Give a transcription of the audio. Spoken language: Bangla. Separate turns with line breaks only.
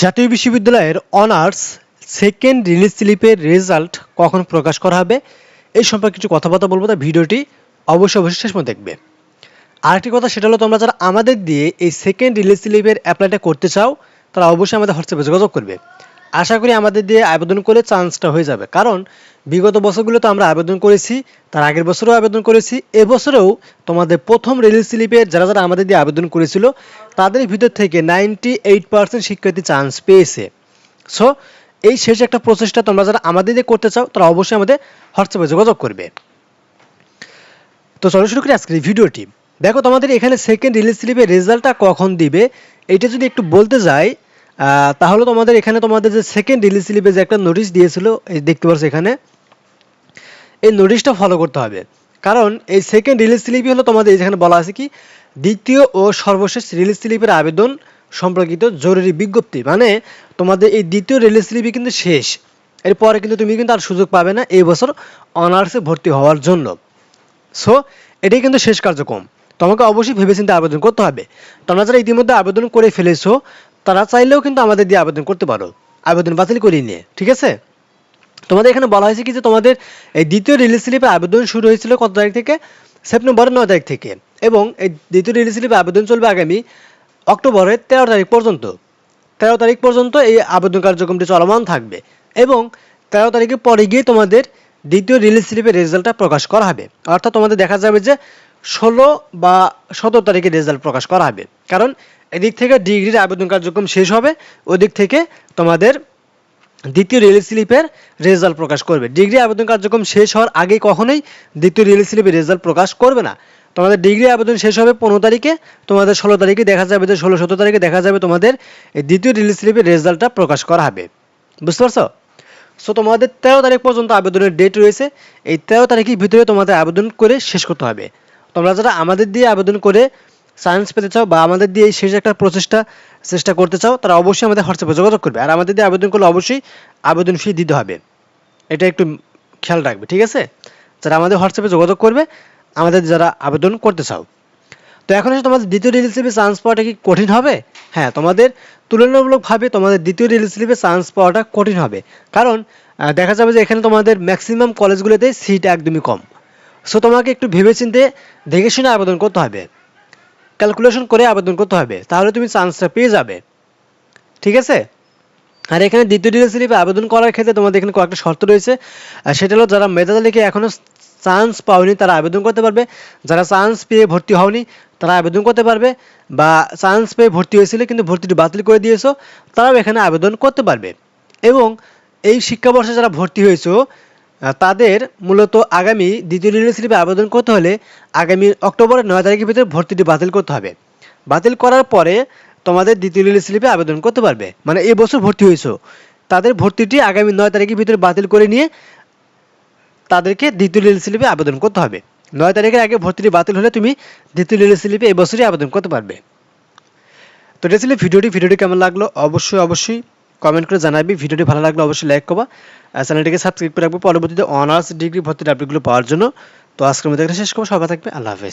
জাতীয় বিশ্ববিদ্যালয়ের অনার্স সেকেন্ড রিলিজ স্লিপের রেজাল্ট কখন প্রকাশ করা হবে, এই সম্পর্কে কিছু কথাবার্তা বলব। তা ভিডিওটি অবশ্যই অবশ্যই শেষ পর্যন্ত দেখবে। আরেকটি কথা, সেটা হলো তোমরা যারা আমাদের দিয়ে এই সেকেন্ড রিলিজ স্লিপের অ্যাপ্লাইটা করতে চাও, তারা অবশ্যই আমাদের হোয়াটসঅ্যাপে যোগাযোগ করবে। আশা করি আমাদের দিয়ে আবেদন করে চান্সটা হয়ে যাবে। কারণ বিগত বছরগুলোতে আমরা আবেদন করেছি, তার আগের বছরও আবেদন করেছি, এবছরেও তোমাদের প্রথম রিলিজ স্লিপের যারা যারা আমাদের দিয়ে আবেদন করেছিল, তাদের ভিতর থেকে নাইনটি এইট পার্সেন্ট শিক্ষার্থী চান্স পেয়েছে। সো এই শেষ একটা প্রচেষ্টা তোমরা যারা আমাদের দিয়ে করতে চাও, তারা অবশ্যই আমাদের হোয়াটসঅ্যাপে যোগাযোগ করবে। তো চলো শুরু করি আজকের ভিডিওটি। দেখো, তোমাদের এখানে সেকেন্ড রিলিজ স্লিপের রেজাল্টটা কখন দিবে, এটা যদি একটু বলতে যাই তাহলে তোমাদের এখানে তোমাদের যে সেকেন্ড রিলিজ স্লিপে যে একটা নোটিশ দিয়েছিল, এই দেখতে পাচ্ছ এখানে? এই নোটিশটা ফলো করতে হবে। কারণ এই সেকেন্ড রিলিজ স্লিপই হলো তোমাদের যেখানে বলা আছে কি, দ্বিতীয় ও সর্বশেষ রিলিজ স্লিপের আবেদন সম্পর্কিত জরুরি বিজ্ঞপ্তি। মানে তোমাদের এই দ্বিতীয় রিলিজ স্লিপই কিন্তু শেষ। এরপরে কিন্তু তুমি কিন্তু আর সুযোগ পাবে না এই বছর অনার্সে ভর্তি হওয়ার জন্য। সো এটাই কিন্তু শেষ কার্যক্রম। তোমাকে অবশ্যই ভেবেচিন্তে আবেদন করতে হবে। তোমরা যারা ইতিমধ্যে আবেদন করে ফেলেছো তারা চাইলেও কিন্তু আমাদের দিয়ে আবেদন করতে পারো। আবেদন বাতিল করিয়ে নিয়ে, ঠিক আছে? তোমাদের এখানে বলা হয়েছে কি যে তোমাদের এই দ্বিতীয় রিলিজ স্লিপে আবেদন শুরু হয়েছিল কত তারিখ থেকে? সেপ্টেম্বরের নয় তারিখ থেকে। এবং এই দ্বিতীয় রিলিজ স্লিপে আবেদন চলবে আগামী অক্টোবরের তেরো তারিখ পর্যন্ত। তেরো তারিখ পর্যন্ত এই আবেদন কার্যক্রমটি চলমান থাকবে। এবং তেরো তারিখের পরে গিয়ে তোমাদের দ্বিতীয় রিলিজ স্লিপের রেজাল্টটা প্রকাশ করা হবে। অর্থাৎ তোমাদের দেখা যাবে যে ষোলো বা সতেরো তারিখে রেজাল্ট প্রকাশ করা হবে। কারণ এদিক থেকে ডিগ্রির আবেদন কার্যক্রম শেষ হবে, ওদিক থেকে তোমাদের দ্বিতীয় রিলিজ স্লিপের রেজাল্ট প্রকাশ করবে। ডিগ্রি আবেদন কার্যক্রম শেষ হওয়ার আগে কখনোই দ্বিতীয় রিলিজ স্লিপের রেজাল্ট প্রকাশ করবে না। তোমাদের ডিগ্রি আবেদন শেষ হবে পনেরো তারিখে, তোমাদের ষোলো তারিখে দেখা যাবে যে ষোলো সতেরো তারিখে দেখা যাবে, তোমাদের এই দ্বিতীয় রিলিজ স্লিপের রেজাল্টটা প্রকাশ করা হবে। বুঝতে পারছ? সো তোমাদের তেরো তারিখ পর্যন্ত আবেদনের ডেট রয়েছে। এই তেরো তারিখের ভিতরে তোমাদের আবেদন করে শেষ করতে হবে। তোমরা যারা আমাদের দিয়ে আবেদন করে সায়েন্স পেতে চাও বা আমাদের দিয়ে এই শেষ একটা প্রচেষ্টা, চেষ্টা করতে চাও, তারা অবশ্যই আমাদের হোয়াটসঅ্যাপে যোগাযোগ করবে। আর আমাদের দিয়ে আবেদন করলে অবশ্যই আবেদন ফি দিতে হবে। এটা একটু খেয়াল রাখবে, ঠিক আছে? যারা আমাদের হোয়াটসঅ্যাপে যোগাযোগ করবে, আমাদের যারা আবেদন করতে চাও। তো এখন এসে তোমাদের দ্বিতীয় রিলিজ স্লিপে চান্স পাওয়াটা কি কঠিন হবে? হ্যাঁ তোমাদের তুলনামূলকভাবে তোমাদের দ্বিতীয় রিলিজ স্লিপে চান্স পাওয়াটা কঠিন হবে। কারণ দেখা যাবে যে এখানে তোমাদের ম্যাক্সিমাম কলেজগুলোতে সিট একদমই কম। সো তোমাকে একটু ভেবেচিন্তে, দেখে শুনে আবেদন করতে হবে। ক্যালকুলেশন করে আবেদন করতে হবে, তাহলে তুমি চান্সটা পেয়ে যাবে। ঠিক আছে? আর এখানে দ্বিতীয় রিলিজ স্লিপে আবেদন করার ক্ষেত্রে তোমাদের এখানে কয়েকটা শর্ত রয়েছে। সেটা হলো, যারা মেধা তালিকে এখনও চান্স পাওনি, তারা আবেদন করতে পারবে। যারা চান্স পেয়ে ভর্তি হওনি, তারা আবেদন করতে পারবে। বা চান্স পেয়ে ভর্তি হয়েছিল, কিন্তু ভর্তিটি বাতিল করে দিয়েছ, তারাও এখানে আবেদন করতে পারবে। এবং এই শিক্ষাবর্ষে যারা ভর্তি হয়েছো তাদের মূলত আগামী দ্বিতীয় স্লিপে আবেদন করতে হলে আগামী অক্টোবরের নয় তারিখের ভিতরে ভর্তিটি বাতিল করতে হবে। বাতিল করার পরে তোমাদের দ্বিতীয় রিলিজ স্লিপে আবেদন করতে পারবে। মানে এই বছর ভর্তি হয়েছো। তাদের ভর্তিটি আগামী নয় তারিখের ভিতরে বাতিল করে নিয়ে তাদেরকে দ্বিতীয় রিলিজ স্লিপে আবেদন করতে হবে। নয় তারিখের আগে ভর্তিটি বাতিল হলে তুমি দ্বিতীয় রিলিজ স্লিপে এই বছরই আবেদন করতে পারবে। তো এটা ছিল ভিডিওটি। ভিডিওটি কেমন লাগল? অবশ্যই অবশ্যই কমেন্ট করে জানাবি। ভিডিওটি ভালো লাগলে অবশ্যই লাইক করবা। আর চ্যানেলটিকে সাবস্ক্রাইব করে রাখব। পরবর্তীতে অনার্স ডিগ্রি ভর্তির আপডেটগুলো পাওয়ার জন্য। তো আজকের মধ্যে শেষ করব। সবাই থাকবে। আল্লাহ হাফেজ।